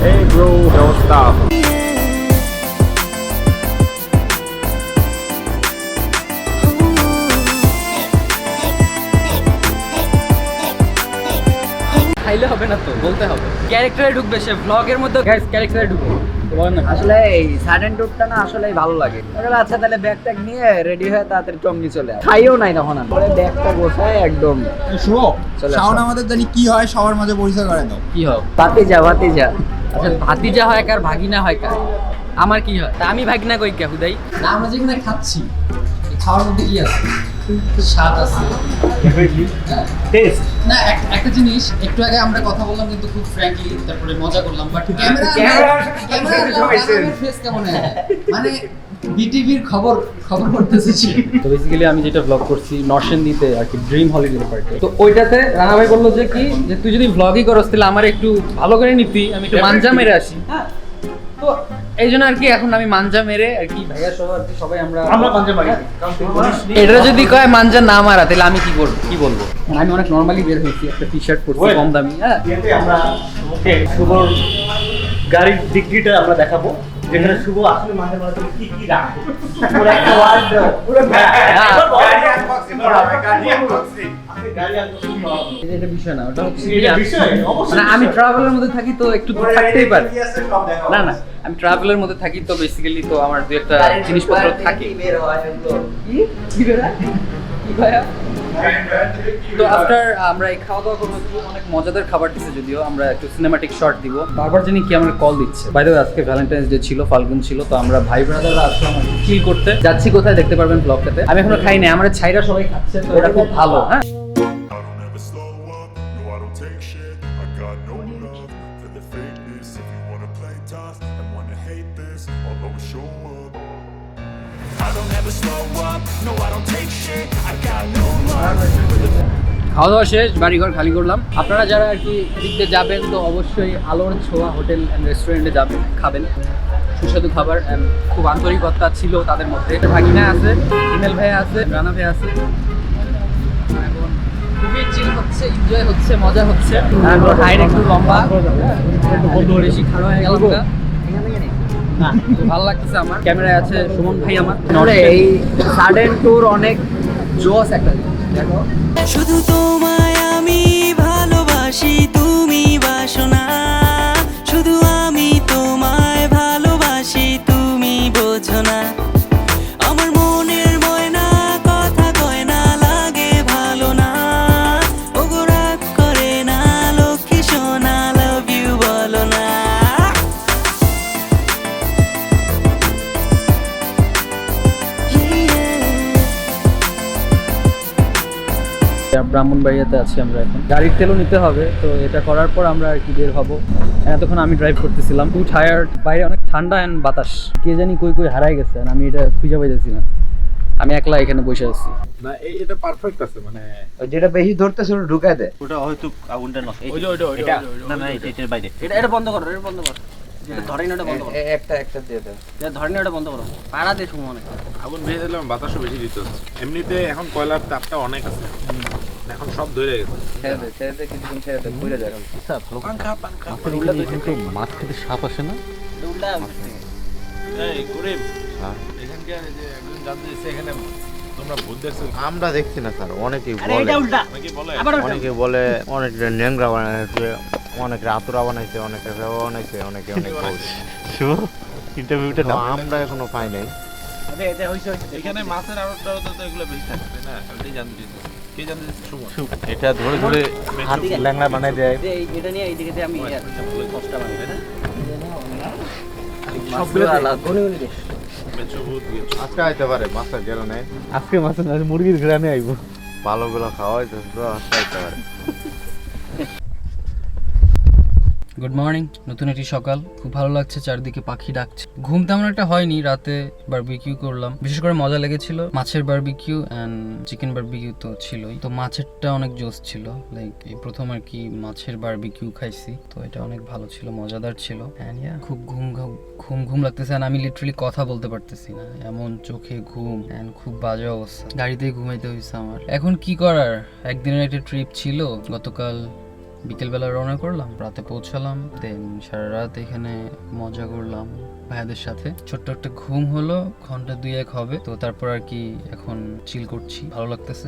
Hey bro, don't stop. খাইলে হবে না তো বলতে হবে ক্যারেক্টারে ঢুকবে সে ব্লগের মধ্যে গাইস ক্যারেক্টারে ঢুকবে আসলে এই সাডেন ট্যুরটা না আসলে ভালো লাগে। তাহলে আচ্ছা তাহলে ব্যাগ ট্যাগ নিয়ে রেডি হয়ে তাড়াতাড়ি চমকি চলে খাইও নাই তখন আর। পরে ব্যাগটা গোছায় একদম। শুভ? চলে শাওন আমাদের জানি কি হয় সবার মাঝে পরিচয় করে দাও। কি হবে ভাতি যা ভাতি যা আচ্ছা ভাতিজা হয় কার ভাগিনা হয় কার? আমার কি হয়? তা আমি ভাগিনা কই কে হুদাই? না আমরা যেখানে খাচ্ছি খাওয়ার মধ্যে কি আছে? স্বাদ আছে। Taste. না একটা জিনিস একটু আগে আমরা কথা বললাম কিন্তু খুব ফ্র্যাঙ্কলি তারপরে মজা করলাম বাট ক্যামেরা ক্যামেরা ফেস কেমন মানে বিটিভির খবর খবর করতেছি তো বেসিক্যালি আমি যেটা ব্লগ করছি নরসেন্দিতে আর কি ড্রিম হলিডে পার্টি তো ওইটাতে রানা ভাই বলল যে কি যে তুই যদি ব্লগই করস তাহলে আমার একটু ভালো করে নিতি আমি একটু মানজা মেরে আসি। হ্যাঁ। তো এই জন্য আর কি এখন আমি মানজা মেরে আর কি ভাইয়া সহ আর কি সবাই আমরা আমরা পাঞ্জা মারি। এটা যদি কয় মানজা না মারা তাহলে আমি কি করব কি বলব? আমি অনেক নর্মালি বের হয়েছি একটা টি শার্ট পরছি কম দামি হ্যাঁ। এতে আমরা ওকে শুভর গাড়ির ডিগ্রিটা আমরা দেখাবো যেখানে শুভ আসলে মাঝে মাঝে কি কি রাখে। পুরো একটা ওয়ার্ড পুরো গাড়ি আনবক্সিং করা হবে গাড়ি আনবক্সিং এটা এটা বিষয় না ওটা হচ্ছে এটা কি- বিষয়? অবশ্যই মানে আমি ট্রাভেলের মধ্যে থাকি তো একটু তো থাকতেই পারে। না না আমি ট্রাভেলের মধ্যে থাকি তো বেসিক্যালি তো আমার দু একটা জিনিসপত্র থাকে হয় এগুলো। কি? কি ভাইয়া? তো আফটার আমরা এই খাওয়া দাওয়া করব অনেক মজাদার খাবার দিচ্ছে যদিও আমরা একটু সিনেমাটিক শট দিব। বারবার জানি কি আমার কল দিচ্ছে। বাইরে আজকে ভ্যালেন্টাইন্স ডে ছিল ফাল্গুন ছিল তো আমরা ভাই ব্রাদাররা আসলাম চিল করতে। যাচ্ছি কোথায় দেখতে পারবেন ব্লগটাতে আমি এখনও খাই নাই আমার ছাইরা সবাই খাচ্ছে তো এটা খুব ভালো হ্যাঁ? খাওয়া দাওয়া শেষ, বাড়িঘর খালি করলাম। আপনারা যারা আর কি দিকতে যাবেন, তো অবশ্যই আলোর ছোঁয়া হোটেল অ্যান্ড রেস্টুরেন্টে যাবেন, খাবেন। সুস্বাদু খাবার খুব আন্তরিকতা ছিল তাদের মধ্যে। ভাগিনা আছে, ইমেল ভাই আছে, রানা ভাই আছে। খুবই চিল হচ্ছে এনজয় হচ্ছে, মজা হচ্ছে। লম্বা। একটু বেশি খারাপ হয়ে গেল। না ভালো লাগতেছে আমার। ক্যামেরায় আছে সুমন ভাই আমার। নরে এই সাডেন ট্যুর অনেক জোস একটা দেখো। শুধু তোমায় আমি ভালোবাসি তুমি বাসো ব্রাহ্মণবাড়িয়াতে আছি আমরা এখন। গাড়ির তেলও নিতে হবে তো এটা করার পর আমরা আর কি বের হব। এতক্ষণ আমি ড্রাইভ করতেছিলাম। টু টায়ার্ড বাইরে অনেক ঠান্ডা অ্যান্ড বাতাস। কে জানি কই কই হারাই গেছে আমি এটা খুঁজে পাইতেছি না। আমি একলা এখানে বসে আছি। না এই এটা পারফেক্ট আছে মানে যেটা বেশি ধরতেছে ওটা ঢুকায় দেয় ওটা হয়তো আগুনটা নষ্ট এটা না না এটা এটার বাইরে। এটা এটা বন্ধ করো এটা বন্ধ করো। এটা ধরেন ওটা বন্ধ করো। একটা একটা দিয়ে দেয় এটা ধরেন ওটা বন্ধ করো। পাড়া দিয়ে সুমন অনেক। আগুন ভেজে দিলাম বাতাসও বেশি দিত। এমনিতে এখন কয়লার তাপটা অনেক আছে। এখন সব ধরে গেছে। ছেড়ে দে ছেড়ে দে কিছুক্ষণ ছেড়ে দে ঘুরে যায় মাছ খেতে সাপ আসে না? উল্টা এই করিম এখানকার যে একজন জানতে এখানে তোমরা ভূত দেখছ? আমরা দেখছি না স্যার অনেকেই বলে। অনেকে বলে। অনেক ন্যাংরা বানাইছে অনেক রাতুরা বানাইছে অনেকে বানাইছে অনেকে অনেক ইন্টারভিউটা আমরা এখনও পাই নাই। আরে এটা হইছে হইছে। এখানে মাছের আড়তটাও তো এগুলো বেশি থাকবে না জানতে কে জানতে সুমন এটা ধরে ধরে ল্যাংড়া বানাই দেয়। এটা নিয়ে এইদিকে আমি কষ্ট বানাই না? সবগুলো আলাদা। আজকে আইতে পারে মাছের মুরগির ঘেরা আজকে মাছের ভালো মুরগির গ্রামে আইব। ভালোগুলো খাওয়াই তো আজকে আইতে পারে। গুড মর্নিং নতুন একটি সকাল। খুব ভালো লাগছে, চারদিকে পাখি ডাকছে। ঘুম তেমন একটা হয়নি, রাতে বারবিকিউ করলাম। বিশেষ করে মজা লেগেছিল মাছের বারবিকিউ অ্যান্ড চিকেন বারবিকিউ তো ছিলই। তো মাছেরটা অনেক জোস ছিল। লাইক এই প্রথম আর কি মাছের বারবিকিউ খাইছি। তো এটা অনেক ভালো ছিল, মজাদার ছিল। অ্যান্ড ইয়া খুব ঘুম ঘাম- ঘুম লাগতেছে আমি লিটারালি কথা বলতে পারতেছি না। এমন চোখে ঘুম অ্যান্ড খুব বাজে অবস্থা। গাড়িতেই ঘুমাইতে হয়েছে আমার। এখন কি করার? একদিনের একটা ট্রিপ ছিল। গতকাল বিকেলবেলা রওনা করলাম, রাতে পৌঁছালাম দেন সারা রাত এখানে মজা করলাম ভাইয়াদের সাথে। ছোট্ট একটা ঘুম হলো, ঘণ্টা দুই এক হবে, তো তারপর আর কি এখন চিল করছি, ভালো লাগতেছে।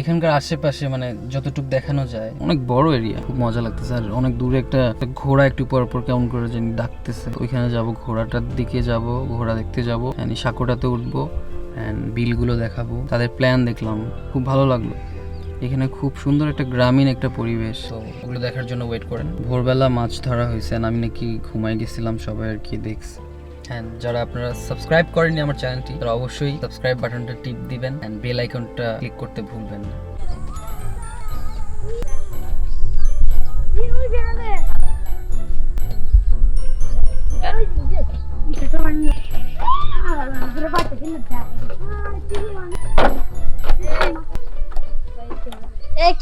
এখানকার আশেপাশে মানে যতটুকু দেখানো যায়, অনেক বড় এরিয়া খুব মজা লাগতেছে। আর অনেক দূরে একটা ঘোড়া একটু পর পর কেমন করে জানি ডাকতেছে। ওইখানে যাব, ঘোড়াটার দিকে যাব, ঘোড়া দেখতে যাব অ্যান্ড সাঁকোটাতে উঠবো বিলগুলো দেখাবো। তাদের প্ল্যান দেখলাম, খুব ভালো লাগল। এখানে খুব সুন্দর একটা গ্রামীণ একটা পরিবেশ। তো ওগুলো দেখার জন্য ওয়েট করেন। ভোরবেলা মাছ ধরা হয়েছে আমি নাকি ঘুমাই গেছিলাম সবাই আর কি দেখছি। হ্যাঁ যারা আপনারা সাবস্ক্রাইব করেননি আমার চ্যানেলটি তারা অবশ্যই সাবস্ক্রাইব বাটনটা টিপ দিবেন অ্যান্ড বেল আইকনটা ক্লিক করতে ভুলবেন না।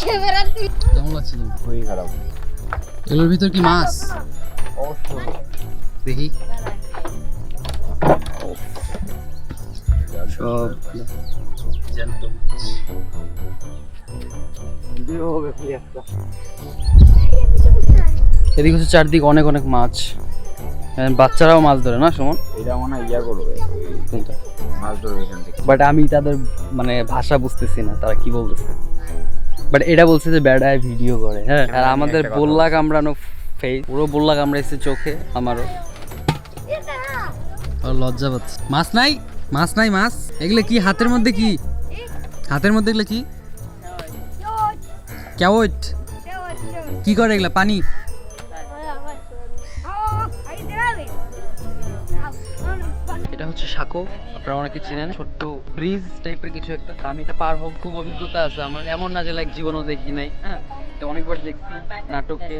কেমন লাগছে খুবই খারাপ। এগুলোর ভিতর কি মাছ? দেখি। সব জ্যান্ত এদিকে হচ্ছে চারদিক অনেক অনেক মাছ। বাচ্চারাও মাছ ধরে না সুমন? এটা মনে হয় ইয়া করবে মাছ ধরবে এখান থেকে। বাট আমি তাদের মানে ভাষা বুঝতেছি না তারা কি বলতেছে? বাট এটা বলছে যে বেড়ায় ভিডিও করে হ্যাঁ? আর আমাদের বললা কামড়ানো ফেস পুরো বললা কামড়াইছে চোখে আমারও। লজ্জা পাচ্ছে। মাছ নাই? মাছ নাই মাছ? এগুলো কি হাতের মধ্যে কি? হাতের মধ্যে এগুলো কি? ক্যাওট কি করে এগুলা? পানি? হচ্ছে সাঁকো। আপনারা অনেকে চেনেন, ছোট্ট ব্রিজ টাইপের কিছু একটা। আমি এটা পার হোক খুব অভিজ্ঞতা আছে আমার। এমন না যে লাইক জীবনও দেখি নাই হ্যাঁ? এটা অনেকবার দেখছি নাটকে,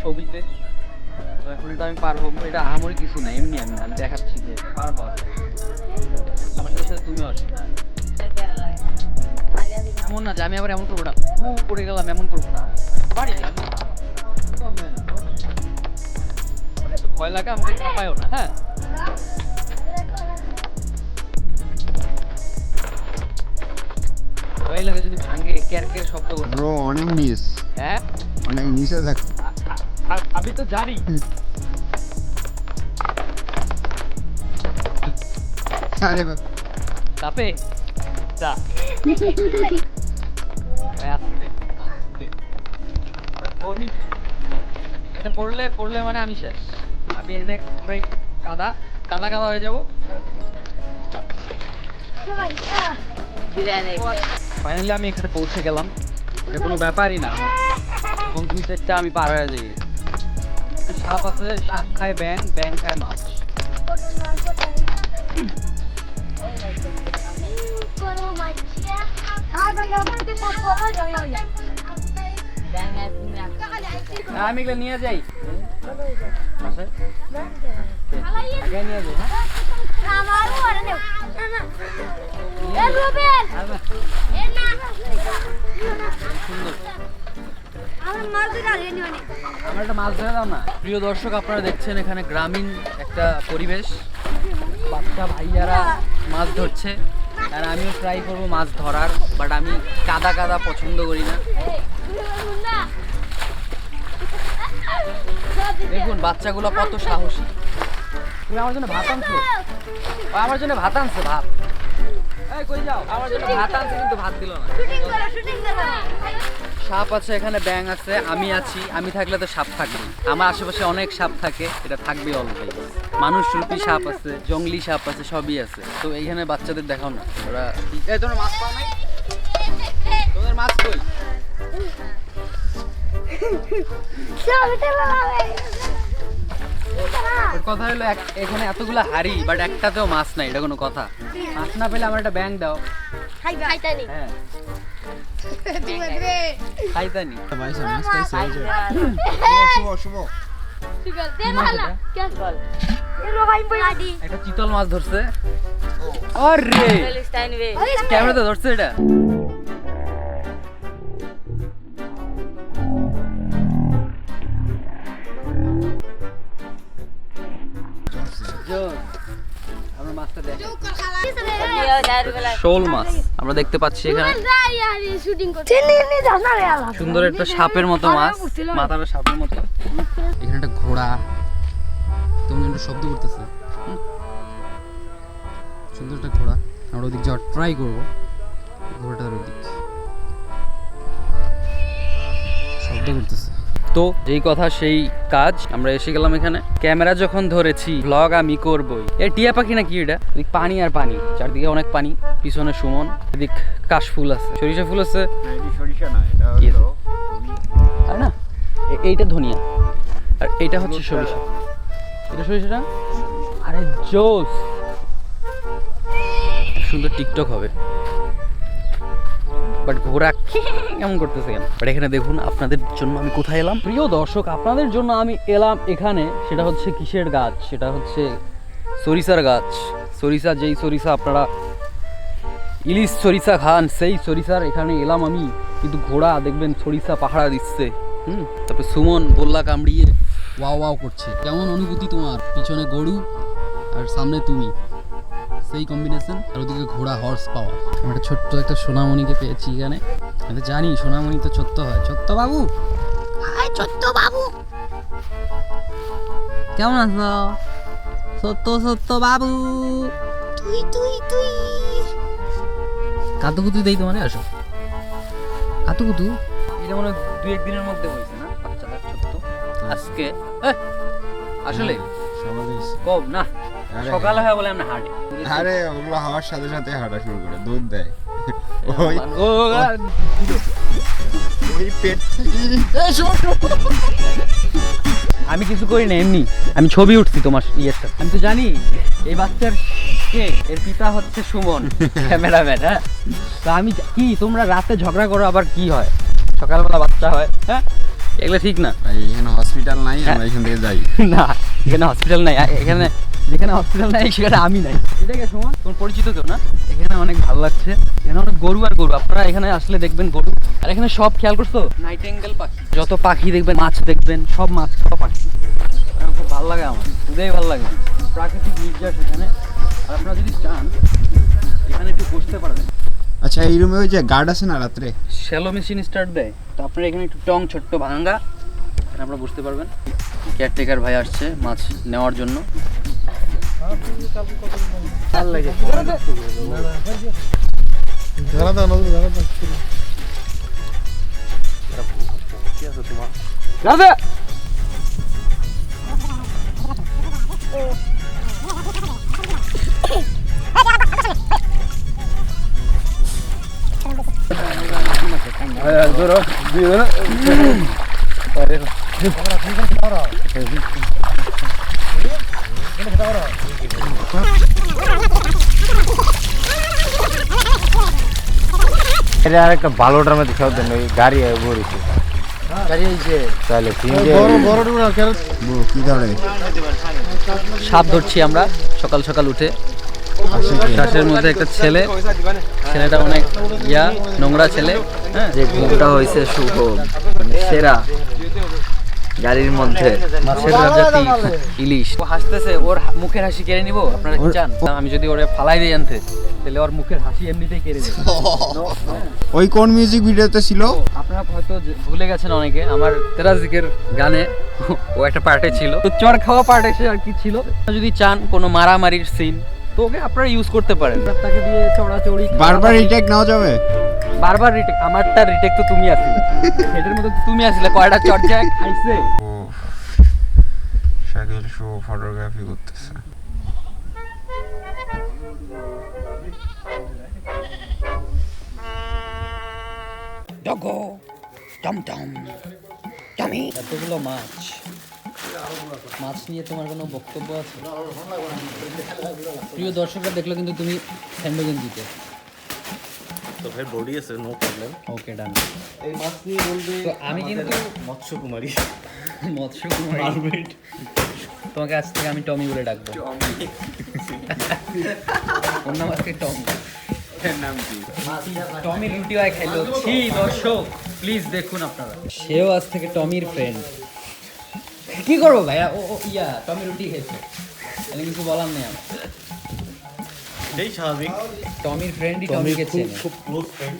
ছবিতে। এখন এটা আমি পার হব। এটা আহামরি কিছু না, এমনি আমি আমি দেখাচ্ছি যে পার হওয়া। আমার সাথে তুমিও আসো। এমন না যে, আমি আবার এমন করব না। ও পড়ে গেলাম, এমন করব না। পারি ভয় লাগে, আমাকে পাইও না হ্যাঁ? ভয় লাগে যদি ভাঙে কের কের শব্দ করতে ব্রো অনেক নিস হ্যাঁ? অনেক নিচে আমি তো জানি। আরে বাবা। চাপে চা এটা পড়লে পড়লে মানে আমি শেষ। আমি এনে কাদা কাদা কাদা হয়ে যাব। ফাইনালি আমি এখানে পৌঁছে গেলাম। এটা কোনো ব্যাপারই না। এবং দুই চারটা আমি পার হয়ে যাই। সাপ আছে, সাপ খায় ব্যাং ব্যাং খায় মাছ। আমি নিয়ে যাই। নিয়ে যাই হ্যাঁ? একটা মাছ না। প্রিয় দর্শক, আপনারা দেখছেন এখানে গ্রামীণ একটা পরিবেশ। বাচ্চা ভাইয়ারা মাছ ধরছে। আর আমিও ট্রাই করব মাছ ধরার বাট আমি কাদা কাদা পছন্দ করি না। দেখুন, বাচ্চাগুলো কত সাহসী। তুমি আমার জন্য ভাত আনছো? ও আমার জন্য ভাত আনছে ভাত। এই কই যাও? আমার জন্য ভাত আনছে কিন্তু ভাত দিল না। সাপ আছে এখানে ব্যাং আছে আমি আছি। আমি থাকলে তো সাপ থাকবে। আমার আশেপাশে অনেক সাপ থাকে এটা থাকবে অলওয়েজ মানুষ রূপী সাপ আছে জঙ্গলি সাপ আছে সবই আছে। তো এইখানে বাচ্চাদের দেখাও না। ওরা এই তোমার মাছ পাও নাই? তোমাদের মাছ কই? ওর কথা হলো এখানে এতগুলো হাড়ি বাট একটাতেও মাছ নাই এটা কোনো কথা। মাছ না পেলে আমার একটা ব্যাং দাও। হ্যাঁ। খাইতানি। একটা চিতল মাছ ধরছে। ক্যামেরাতে ধরছে এটা। আমরা দেখতে পাচ্ছি এখানে সুন্দর একটা সাপের মতো মাছ সাপের মতো। এখানে একটা ঘোড়া। কেমন একটা শব্দ করতেছে। সুন্দর একটা ঘোড়া। আমরা ওদিক যাওয়ার ট্রাই করব। ঘোড়াটার ওদিক। শব্দ করতেছে। তো যেই কথা সেই কাজ। আমরা এসে গেলাম এখানে। ক্যামেরা যখন ধরেছি ব্লগ আমি করবই। এ টিয়া পাখি নাকি এটা? এদিক পানি আর পানি। চারদিকে অনেক পানি। পিছনে সুমন এদিক সরিষা ফুল আছে? সরিষা এটা কি? আছে? তাই না? এইটা ধনিয়া। আর এইটা হচ্ছে সরিষা। এটা সরিষা। না আরে জোস! সুন্দর টিকটক হবে। বাট ঘোড়া কেমন করতেছে কেন? বাট এখানে দেখুন আপনাদের জন্য আমি কোথায় এলাম? প্রিয় দর্শক, আপনাদের জন্য আমি এলাম এখানে, সেটা হচ্ছে কিসের গাছ? সেটা হচ্ছে সরিষার গাছ। সরিষা, যেই সরিষা আপনারা, ইলিশ সরিষা খান, সেই সরিষার এখানে এলাম আমি। কিন্তু ঘোড়া, দেখবেন সরিষা পাহাড়া দিচ্ছে। হুম? তারপরে সুমন বললা কামড়িয়ে, ওয়াও ওয়াও করছে। কেমন অনুভূতি তোমার? পিছনে গরু আর সামনে তুমি। সেই কম্বিনেশন আর ওদিকে ঘোড়া হর্স পাওয়ার আমরা একটা ছোট্ট একটা সোনামণিকে পেয়েছি এখানে। আমি জানি সোনামণি তো ছোট্ট হয়। ছোট্ট বাবু? হাই ছোট্ট বাবু! কেমন আছো? সত্য সত্য বাবু! তুই তুই তুই! কাতুকুতু দেই তোমার আসো। কাতুকুতু? এটা মনে হয় দুই এক দিনের মধ্যে হয়েছে না? বাচ্চাটা ছোট্ট। আজকে এহ, আসলে? কম না আরে- সকালে হয় বলে আমরা হাঁটি। আরে ওগুলো হওয়ার সাথে সাথে হাঁটা শুরু করে দুধ দেয়। ওই ওই পেট আমি কিছু করি না এমনি। আমি ছবি উঠছি তোমার ইয়েটা আমি তো জানি এই বাচ্চার কে? এর পিতা হচ্ছে সুমন ক্যামেরাম্যান হ্যাঁ? তো আমি কি তোমরা রাতে ঝগড়া করো আবার কি হয়? সকালবেলা বাচ্চা হয় হ্যাঁ? এগুলো ঠিক না। এখানে হসপিটাল নাই আমরা এখান থেকে যাই। না এখানে হসপিটাল নাই। এখানে যেখানে হসপিটাল নাই সেখানে আমি নাই। এটা কে সুমন? তোমার পরিচিত কেউ না? এখানে অনেক ভালো লাগছে। এখানে অনেক গরু আর গরু। আপনারা এখানে আসলে দেখবেন গরু। আর এখানে সব খেয়াল করছ? নাইটেঙ্গেল পাখি। যত পাখি দেখবেন মাছ দেখবেন সব মাছ খাওয়া পাখি। খুব ভালো লাগে আমার। খুবই ভালো লাগে। প্রাকৃতিক নির্যাস এখানে। আর আপনারা যদি চান এখানে একটু বসতে পারবেন। আচ্ছা এই রুমে ওই যে গার্ড আছে না রাত্রে? শ্যালো মেশিন স্টার্ট দেয়। তো আপনারা এখানে একটু টং ছোট্ট ভাঙ্গা এখানে আপনারা বুঝতে পারবেন। কেয়ারটেকার ভাই আসছে মাছ নেওয়ার জন্য। রাধে এটা আর একটা ভালো ড্রামে দেখাও দেন ওই গাড়ি হয়েছে তাহলে সাপ ধরছি আমরা সকাল সকাল উঠে। শ্বাসের মধ্যে একটা ছেলে ছেলেটা অনেক ইয়া নোংরা ছেলে হ্যাঁ? যে ঘুমটা হয়েছে শুভ মানে সেরা। গাড়ির মধ্যে। মাছের রাজাতি ইলিশ। ও হাসতেছে ওর মুখের হাসি কেড়ে নিব? আপনারা কি চান? আমি যদি ওরে ফালাই দিই আনতে তাহলে ওর মুখের হাসি এমনিতেই কেড়ে নেব। ওই কোন মিউজিক ভিডিওতে ছিল? আপনারা হয়তো ভুলে গেছেন অনেকে। আমার তেরাজিকের গানে ও একটা পার্টে ছিল। তো চর খাওয়া পার্ট এসে আর কি ছিল? যদি চান কোনো মারামারির সিন তো ওকে আপনারা ইউজ করতে পারেন। তাকে দিয়ে চড়াচড়ি বারবার রিটেক নেওয়া যাবে? বারবার রিটেক আমারটা রিটেক তো তুমি আসছিলে এটার মধ্যে তুমি আসলে কয়টা চর্চা খাইছে। শাকিল শো ফটোগ্রাফি করতেছে। এতগুলো মাছ। মাছ নিয়ে তোমার কোনো বক্তব্য আছে? প্রিয় দর্শকরা দেখল কিন্তু তুমি স্যান্ডোগেন দিতে। তো ভাই বডি আছে নো প্রবলেম ওকে ডান এই মাছ নিয়ে বলবে তো আমি কিন্তু মৎস্য কুমারী মৎস্য কুমারী তোমাকে আজ থেকে আমি টমি বলে ডাকবো। ওর নাম আজকে টমি। টমির রুটি হয় খাইলো ছি দর্শক প্লিজ দেখুন আপনারা। সেও আজ থেকে টমির ফ্রেন্ড কি করব ভাইয়া? ও ইয়া টমি রুটি খেয়েছে। কিছু বলার নেই আমার। এটাই স্বাভাবিক। টমির ফ্রেন্ডই টমির টমিকে খুব চেনে। খুব ক্লোজ ফ্রেন্ড